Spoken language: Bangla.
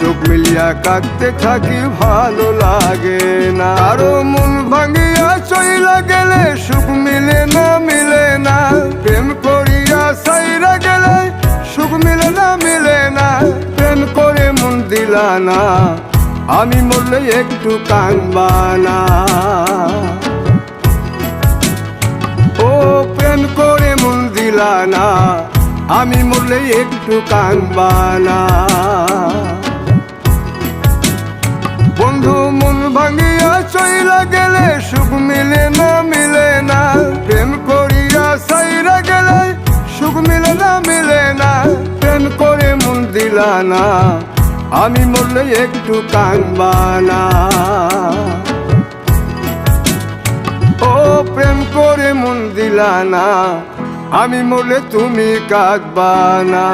চোখ মিলিয়া কাঁদতে থাকি, ভালো লাগে না। আরও মন ভাঙিয়া চইলা গেলে, সুখ মিলে না মিলে না। প্রেম করিয়া সাইরা গেলে, সুখ মিলে না মিলে না। প্রেম করে মন দিলা না, আমি মরলে একটু কানবানা ও, প্রেম করে মন দিলা না, আমি মরলে একটু কানবানা বন্ধু, মন ভাঙিয়া চইলা গেলে, সুখ মিলে না মিলে না। প্রেম করিয়া সাইরা গেলে, সুখ মিলে না মিলে না। প্রেম করে মন দিলা না, আমি মরলে একটু কানবানা ও, প্রেম করে মন দিলা না, আমি মরলে তুমি কাঁদবানা